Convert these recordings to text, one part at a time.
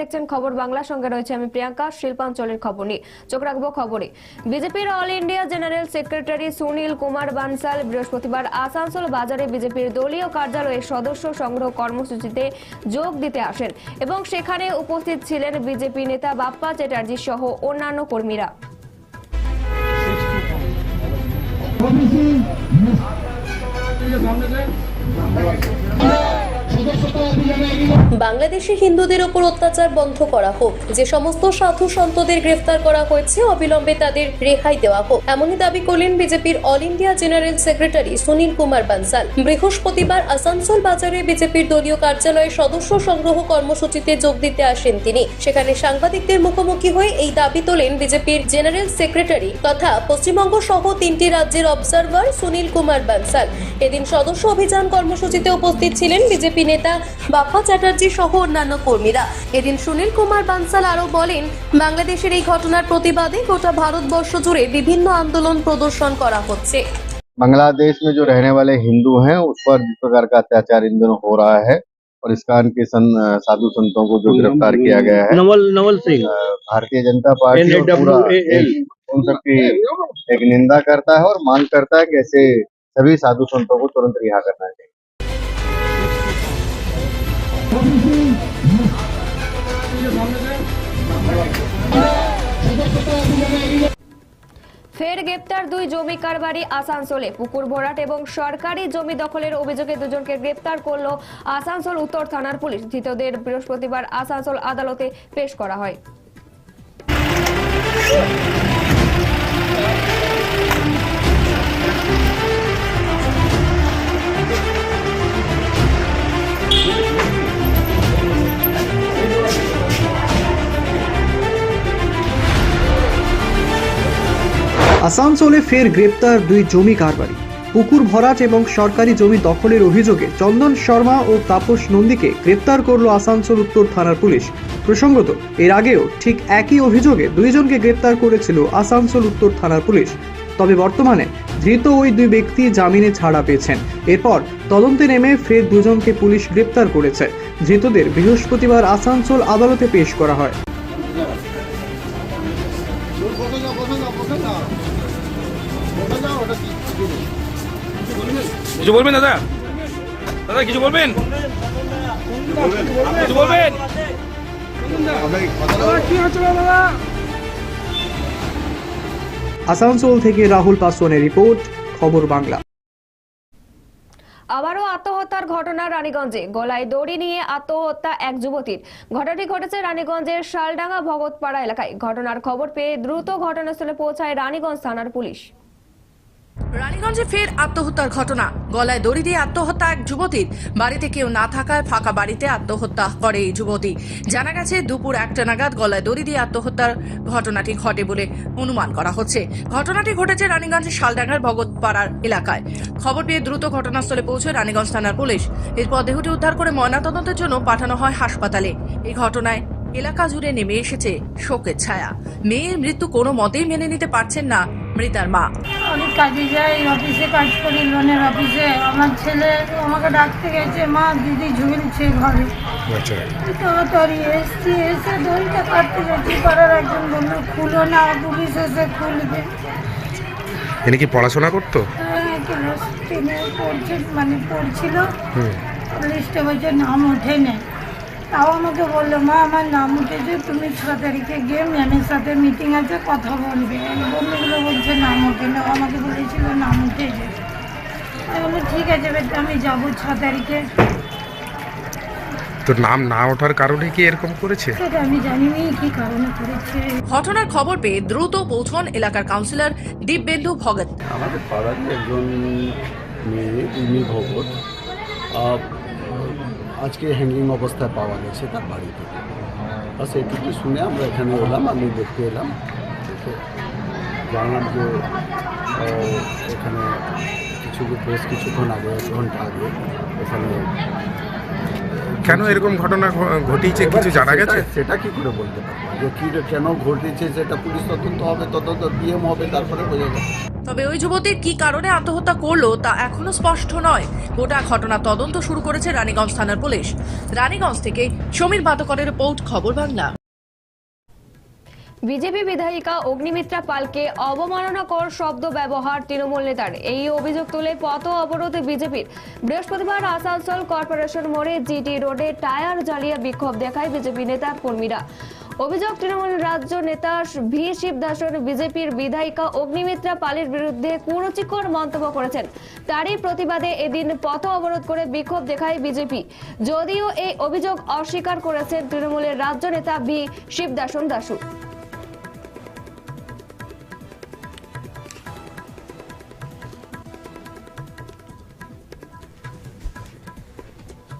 দেখছেন খবর বাংলার সঙ্গে রয়েছে আমি প্রিয়াঙ্কা, শিল্পাঞ্চলের খবর নিয়ে। চোখ রাখব খবরে। বিজেপির all India general secretary Sunil Kumar Bansal বৃহস্পতিবার আসানসোল বাজারে বিজেপির দলীয় কার্যালয়ে সদস্য সংগ্রহ কর্মসূচিতে যোগ দিতে আসেন এবং সেখানে উপস্থিত ছিলেন বিজেপি নেতা বাপ্পা চ্যাটার্জি সহ অন্যান্য কর্মীরা। বাংলাদেশে হিন্দুদের উপর অত্যাচার বন্ধ করা হোক, যে সমস্ত সাধু সন্তদের গ্রেফতার করা হয়েছে, অবিলম্বে তাদের রেহাই দেওয়া হোক। এমনই দাবি করলেন বিজেপির all India general secretary Sunil Kumar Bansal. বৃহস্পতিবার আসানসোল বাজারে বিজেপির দলীয় কার্যালয়ে সদস্য সংগ্রহ কর্মসূচিতে যোগ দিতে আসেন তিনি। সেখানে সাংবাদিকদের মুখোমুখি হয়ে এই দাবি তোলেন বিজেপির জেনারেল সেক্রেটারি তথা পশ্চিমবঙ্গ সহ তিনটি রাজ্যের অবজারভার সুনীল কুমার বানসাল। এদিন সদস্য অভিযান কর্মসূচিতে উপস্থিত ছিলেন বিজেপি নেতা বাপ্পা চ্যাটার্জি সহ অন্যান্য কর্মীরা এদিন সুনীল কুমার বানসাল আরও বলেন বাংলাদেশের এই ঘটনার প্রতিবাদে গোটা ভারতবর্ষ জুড়ে বিভিন্ন আন্দোলন প্রদর্শন করা হচ্ছে बांग्लादेश में जो रहने वाले हिंदू हैं उस पर जिस प्रकार का अत्याचार इन दिनों हो रहा है और इसकान के सन साधु संतों को जो गिरफ्तार किया गया है नवल नवल सिंह अ, भारतीय जनता पार्टी और पूरा NAWAL देश उन सबकी एक निंदा करता है और मांग करता है कि ऐसे सभी साधु संतों को तुरंत रिहा करना चाहिए ফের গ্রেপ্তার দুই জমি কারবারি আসানসোলে। পুকুর ভরাট এবং সরকারি জমি দখলের অভিযোগে দুজনকে গ্রেপ্তার করল আসানসোল উত্তর থানার পুলিশ। ধৃতদের বৃহস্পতিবার আসানসোল আদালতে পেশ করা হয়। আসানসোলে ফের গ্রেপ্তার দুই জমি কারবারি। পুকুর ভরাট এবং সরকারি জমি দখলের অভিযোগে চন্দন শর্মা ও তাপস নন্দীকে গ্রেপ্তার করল আসানসোল উত্তর থানার পুলিশ। প্রসঙ্গত, এর আগেও ঠিক একই অভিযোগে দুইজনকে গ্রেপ্তার করেছিল আসানসোল উত্তর থানার পুলিশ। তবে বর্তমানে ধৃত ওই দুই ব্যক্তি জামিনে ছাড়া পেয়েছেন। এরপর তদন্তে নেমে ফের দুজনকে পুলিশ গ্রেপ্তার করেছে। ধৃতদের বৃহস্পতিবার আসানসোল আদালতে পেশ করা হয়। কিছু বলবেন দাদা? দাদা কিছু বলবেন? কিছু বলবেন? আসানসোল থেকে রাহুল পাসওয়ানের রিপোর্ট খবর বাংলা। আবারও আত্মহত্যার ঘটনা রানীগঞ্জে। গলায় দড়ি নিয়ে আত্মহত্যা এক যুবতীর। ঘটনাটি ঘটেছে রানীগঞ্জের শালডাঙ্গা ভগতপাড়া এলাকায়। ঘটনার খবর পেয়ে দ্রুত ঘটনাস্থলে পৌঁছায় রানীগঞ্জ থানার পুলিশ। রানীগঞ্জে ফের আত্মহত্যার ঘটনা। গলায় দড়ি দিয়ে আত্মহত্যা এক যুবতীর। বাড়িতে কেউ না থাকায় ফাঁকা বাড়িতে আত্মহত্যা করে এই যুবতী। জানা গেছে, দুপুর একটা নাগাদ গলায় দড়ি দিয়ে আত্মহত্যার ঘটনাটি ঘটে বলে অনুমান করা হচ্ছে। ঘটনাটি ঘটেছে রানীগঞ্জের শালডাঙ্গার ভগতপাড়ার এলাকায়। খবর পেয়ে দ্রুত ঘটনাস্থলে পৌঁছে রানীগঞ্জ থানার পুলিশ। এরপর দেহটি উদ্ধার করে ময়নাতদন্তের জন্য পাঠানো হয় হাসপাতালে। এই ঘটনায় এলাকা জুড়ে নেমে এসেছে শোকের ছায়া। মেয়ের মৃত্যু কোনো মতেই মেনে নিতে পারছেন না মৃতার মা। আমি কাজে যাই অফিসে কাজ করি লোনের অফিসে আমার ছেলে আমাকে ডাকতে গেছে মা দিদি ঝুলছে ঘরে। তাড়াতাড়ি এসছি এসে দড়িটা কাটতে গেছি পাড়ার একজন বলল খুলো না পুলিশ এসে খুলবে। এনে কি পড়াশোনা করতো? হ্যাঁ পড়ছে মানে পড়ছিল। লিস্টে বলছে নাম ওঠে নেই তাও আমাকে বলল মা আমার নাম উঠেছে তুমি ছ তারিখে গিয়ে ম্যামের সাথে মিটিং আছে কথা বলবে। আমি বন্ধুগুলো বলছে নাম ওঠে না। ও আমাকে বলেছিল নাম উঠেছে। আমি বলল ঠিক আছে বেটা আমি যাব ছ তারিখে। তোর নাম না ওঠার কারণে কি এরকম করেছে? আমি জানিনি কি কারণে করেছে? ঘটনার খবর পেয়ে দ্রুত পৌঁছন এলাকার কাউন্সিলর দীপবেন্দু ভগত। আমাদের পাড়ারই একজন মেয়ে ভগত আজকে হ্যাঙ্গিং অবস্থায় পাওয়া গেছে তার বাড়ি থেকে বাস এটুকু শুনে আমরা এখানে এলাম, আমি দেখতে এলাম। দেখে জানলাম যে এখানে কিছু বেশ কিছুক্ষণ আগে, এক ঘণ্টা আগে এখানে কেন এরকম ঘটনা ঘ- ঘটিয়েছে কিছু জানা গেছে? সেটা কি করে বলতে পারব? যে কি কেন ঘটেছে সেটা পুলিশ তদন্ত হবে তদন্ত বিএম হবে তারপরে বোঝা যাবে। তবে ওই যুবতীর কি কারণে আত্মহত্যা করল তা এখনও স্পষ্ট নয়। গোটা ঘটনা তদন্ত শুরু করেছে রানীগঞ্জ থানার পুলিশ। রানীগঞ্জ থেকে সমীর বাতকরের রিপোর্ট খবর বাংলা। বিজেপি বিধায়িকা অগ্নিমিত্রা পালকে অবমাননাকর শব্দ ব্যবহার তৃণমূল নেতার। এই অভিযোগ তুলে পথ অবরোধ বিজেপির। বৃহস্পতিবার আসানসোল কর্পোরেশন মোড়ে জিটি রোডে টায়ার জ্বালিয়ে বিক্ষোভ দেখায় বিজেপি নেতা কর্মীরা। অভিযোগ, তৃণমূল রাজ্য নেতা ভি. শিবদাসন বিজেপির বিধায়িকা অগ্নিমিত্রা পালের বিরুদ্ধে কুরুচিকর মন্তব্য করেছেন। তারই প্রতিবাদে এদিন পথ অবরোধ করে বিক্ষোভ দেখায় বিজেপি। যদিও এই অভিযোগ অস্বীকার করেছেন তৃণমূলের রাজ্য নেতা ভি. শিবদাসন দাসু।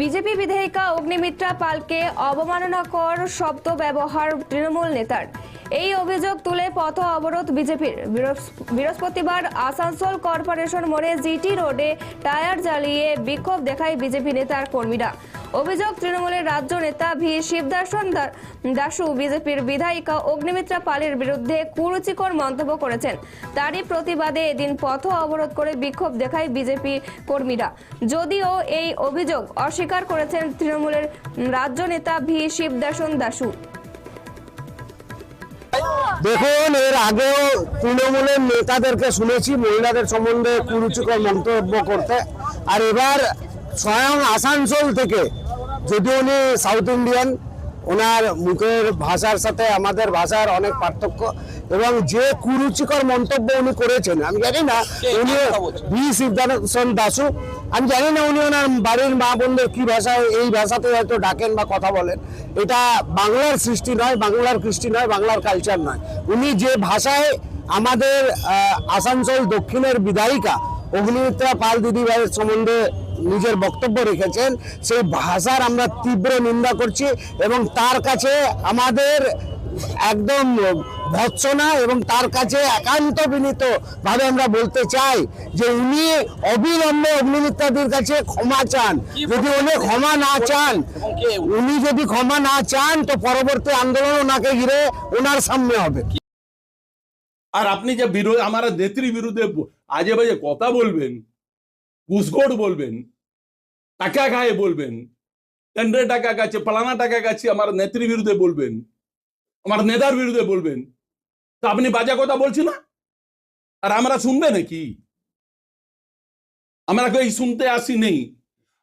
বিজেপি বিধায়িকা অগ্নিমিত্রা পালকে অবমাননাকর শব্দ ব্যবহার তৃণমূল নেতার। এই অভিযোগ তুলে পথ অবরোধ বিজেপির। বৃহস্পতিবার আসানসোল কর্পোরেশন মোড়ে জিটি রোডে টায়ার জ্বালিয়ে বিক্ষোভ দেখায় বিজেপি নেতার কর্মীরা। অভিযোগ, তৃণমূলের রাজ্য নেতা ভি. শিবদাসন দাসু বিজেপির বিধায়িকা অগ্নিমিত্রা পালের বিরুদ্ধে কুরুচিকর মন্তব্য করেছেন। তারই প্রতিবাদে এদিন পথ অবরোধ করে বিক্ষোভ দেখায় বিজেপি কর্মীরা। যদিও এই অভিযোগ অস্বীকার করেছেন তৃণমূলের রাজ্য নেতা ভি. শিবদাসন দাসু। দেখুন, এর আগেও তৃণমূলের নেতাদেরকে শুনেছি, মহিলাদের সম্বন্ধে কুরুচিকর মন্তব্য করতে। আর এবার স্বয়ং আসানসোল থেকে যদি উনি সাউথ ইন্ডিয়ান, ওনার মুখের ভাষার সাথে আমাদের ভাষার অনেক পার্থক্য এবং যে কুরুচিকর মন্তব্য উনি করেছেন আমি জানি না উনি বি সিদ্ধার্থন দাসু আমি জানি না উনি ওনার বাড়ির মা বোনদের কি ভাষায় এই ভাষাতে হয়তো ডাকেন বা কথা বলেন। এটা বাংলার সৃষ্টি নয় বাংলার কৃষ্টি নয় বাংলার কালচার নয়। উনি যে ভাষায় আমাদের আসানসোল দক্ষিণের বিধায়িকা অগ্নিমিত্রা পাল দিদিভাইয়ের সম্বন্ধে নিজের বক্তব্য রেখেছেন সেই ভাষার আমরা তীব্র নিন্দা করছি এবং তার কাছে আমাদের একদম ভৎসনা এবং তার কাছে একান্ত বিনীত ভাবে আমরা বলতে চাই যে উনি অবিলম্বে অগ্নিমিত্রাদির কাছে ক্ষমা চান। যদি উনি ক্ষমা না চান, উনি যদি ক্ষমা না চান, তো পরবর্তী আন্দোলন ওনাকে ঘিরে ওনার সামনে হবে। আর আপনি যে বিরোধী, আমার নেত্রী বিরুদ্ধে আজে বাজে কথা বলবেন, ঘুষখোর বলবেন, টাকা খায় বলবেন কেন্দ্রে টাকা গেছে, পালানা টাকা গেছে আমার নেত্রী বিরুদ্ধে বলবেন, আমার নেতার বিরুদ্ধে বলবেন তা আপনি বাজে কথা বলছি না? আর আমরা শুনবে নাকি? আমরা কেউ শুনতে আসি নেই।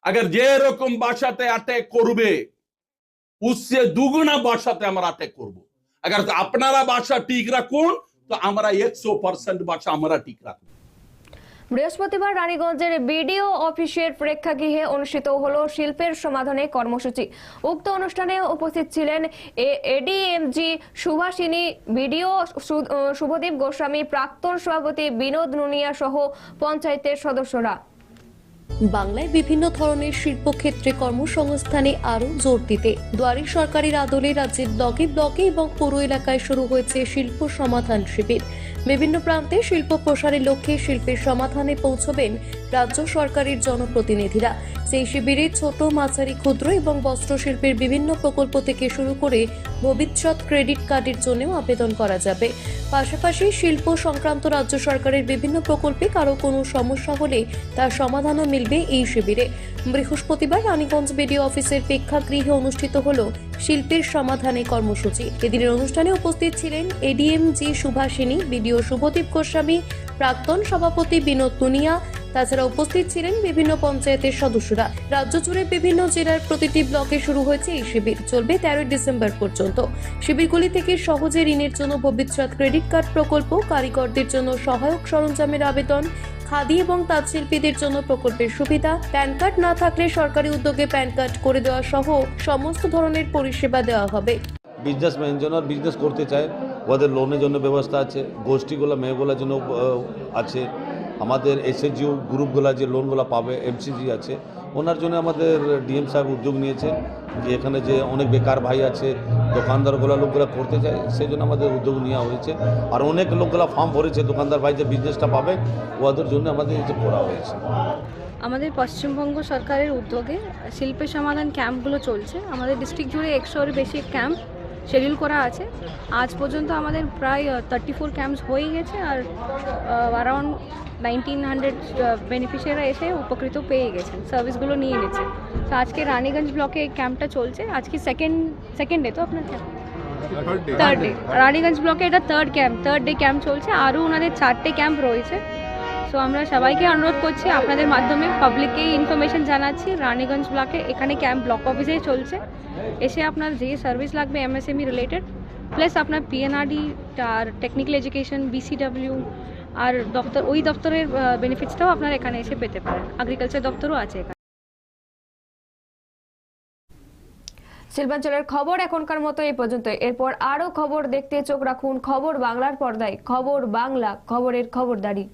আগের যে রকম বাসাতে অ্যাটেক করবে উৎসে দুগুণা বাসাতে আমরা অ্যাটেক করব। আগের আপনারা বাসা ঠিক রাখুন, তো আমরা একশো পার্সেন্ট বাসা আমরা ঠিক রাখব। বৃহস্পতিবার রানীগঞ্জের বিডিও অফিসের প্রেক্ষাগৃহে অনুষ্ঠিত হল শিল্পের সমাধানে কর্মসূচি। উক্ত অনুষ্ঠানে উপস্থিত ছিলেন ADM G Subhashini, BDO Subhadip Goswami, প্রাক্তন সভাপতি বিনোদ নুনিয়া সহ পঞ্চায়েতের সদস্যরা। বাংলায় বিভিন্ন ধরনের শিল্পক্ষেত্রে কর্মসংস্থানে আরও জোর দিতে। দুয়ারি সরকারের আদলে রাজ্যের ব্লকে ব্লকে এবং পৌর এলাকায় শুরু হয়েছে শিল্প সমাধান শিবির। বিভিন্ন প্রান্তে শিল্প প্রসারের লক্ষ্যে শিল্পের সমাধানে পৌঁছবেন রাজ্য সরকারের জনপ্রতিনিধিরা। সেই শিবিরে ছোট, মাঝারি, ক্ষুদ্র এবং বস্ত্রশিল্পের বিভিন্ন প্রকল্প থেকে শুরু করে ভবিষ্যৎ ক্রেডিট কার্ডের জন্যও আবেদন করা যাবে। পাশাপাশি শিল্প সংক্রান্ত রাজ্য সরকারের বিভিন্ন প্রকল্পে কারও কোনো সমস্যা হলে তার সমাধানও মিলবে এই শিবিরে। বৃহস্পতিবার রানীগঞ্জ বিডিও অফিসের প্রেক্ষাগৃহে অনুষ্ঠিত হল শিল্পের সমাধানে কর্মসূচি। এদিনের অনুষ্ঠানে উপস্থিত ছিলেন ADM G Subhashini, BDO Subhadip Goswami, প্রাক্তন সভাপতি বিনোদ তুনিয়া তাছাড়া উপস্থিত ছিলেন বিভিন্ন পঞ্চায়েতের সদস্যরা। রাজ্য জুড়ে বিভিন্ন জেলার প্রতিটি ব্লকে শুরু হয়েছে এই শিবির। চলবে তেরোই ডিসেম্বর পর্যন্ত। শিবিরগুলি থেকে সহজে ঋণের জন্য ভবিষ্যৎ ক্রেডিট কার্ড প্রকল্প, কারিগরদের জন্য সহায়ক সরঞ্জামের আবেদন, খাদি এবং তাঁতশিল্পীদের জন্য প্রকল্পের সুবিধা, প্যান কার্ড না থাকলে সরকারি উদ্যোগে প্যান কার্ড করে দেওয়া সহ সমস্ত ধরনের পরিষেবা দেওয়া হবে। বিজনেসম্যান জন্য বিজনেস করতে চায়, ওদের লোনের জন্য ব্যবস্থা আছে, গোষ্ঠীগুলো, মেয়েগুলোর জন্য আছে। আমাদের এসএসজিও গ্রুপগুলো যে লোনগুলো পাবে এমসিজি আছে, ওনার জন্য আমাদের ডিএম সাহেব উদ্যোগ নিয়েছেন যে এখানে যে অনেক বেকার ভাই আছে দোকানদারগুলো লোকগুলো করতে চায় সেই জন্য আমাদের উদ্যোগ নেওয়া হয়েছে। আর অনেক লোকগুলো ফর্ম ভরেছে, দোকানদার ভাই যে বিজনেসটা পাবে, ওদের জন্য আমাদের যে করা হয়েছে। আমাদের পশ্চিমবঙ্গ সরকারের উদ্যোগে শিল্পের সমাধান ক্যাম্পগুলো চলছে। আমাদের ডিস্ট্রিক্ট জুড়ে একশোর বেশি ক্যাম্প শিডিউল করা আছে। আজ পর্যন্ত আমাদের প্রায় থার্টি ফোর ক্যাম্পস হয়ে গেছে, আর অ্যারাউন্ড নাইনটিন হান্ড্রেড বেনিফিশিয়াররা এসে উপকৃত পেয়ে গেছেন সার্ভিসগুলো নিয়ে নিয়েছে তো আজকে রানীগঞ্জ ব্লকে এই ক্যাম্পটা চলছে। আজকে সেকেন্ড সেকেন্ড ডে তো আপনার ক্যাম্প থার্ড ডে রানীগঞ্জ ব্লকে এটা third camp third day camp চলছে। আরও ওনাদের চারটে ক্যাম্প রয়েছে। সো আমরা সবাইকে অনুরোধ করছি আপনাদের মাধ্যমে পাবলিককে ইনফরমেশন জানাচ্ছি। রানীগঞ্জ ব্লকে এখানে ক্যাম্প ব্লক অফিসেই চলছে। এসে আপনার যে সার্ভিস লাগবে এমএসএমই রিলেটেড প্লাস আপনার পিএনআরডি আর টেকনিক্যাল এডুকেশন বিসিডাব্লিউ আর দপ্তর, ওই দপ্তরের বেনিফিটসটাও আপনারা এখানে এসে পেতে পারেন। এগ্রিকালচার দপ্তরও আছে এখানে। শিল্পাঞ্চলের খবর এখনকার মতো এই পর্যন্ত। এরপর আরও খবর দেখতে চোখ রাখুন খবর বাংলার পর্দায়। খবর বাংলা, খবরের খবরদারি।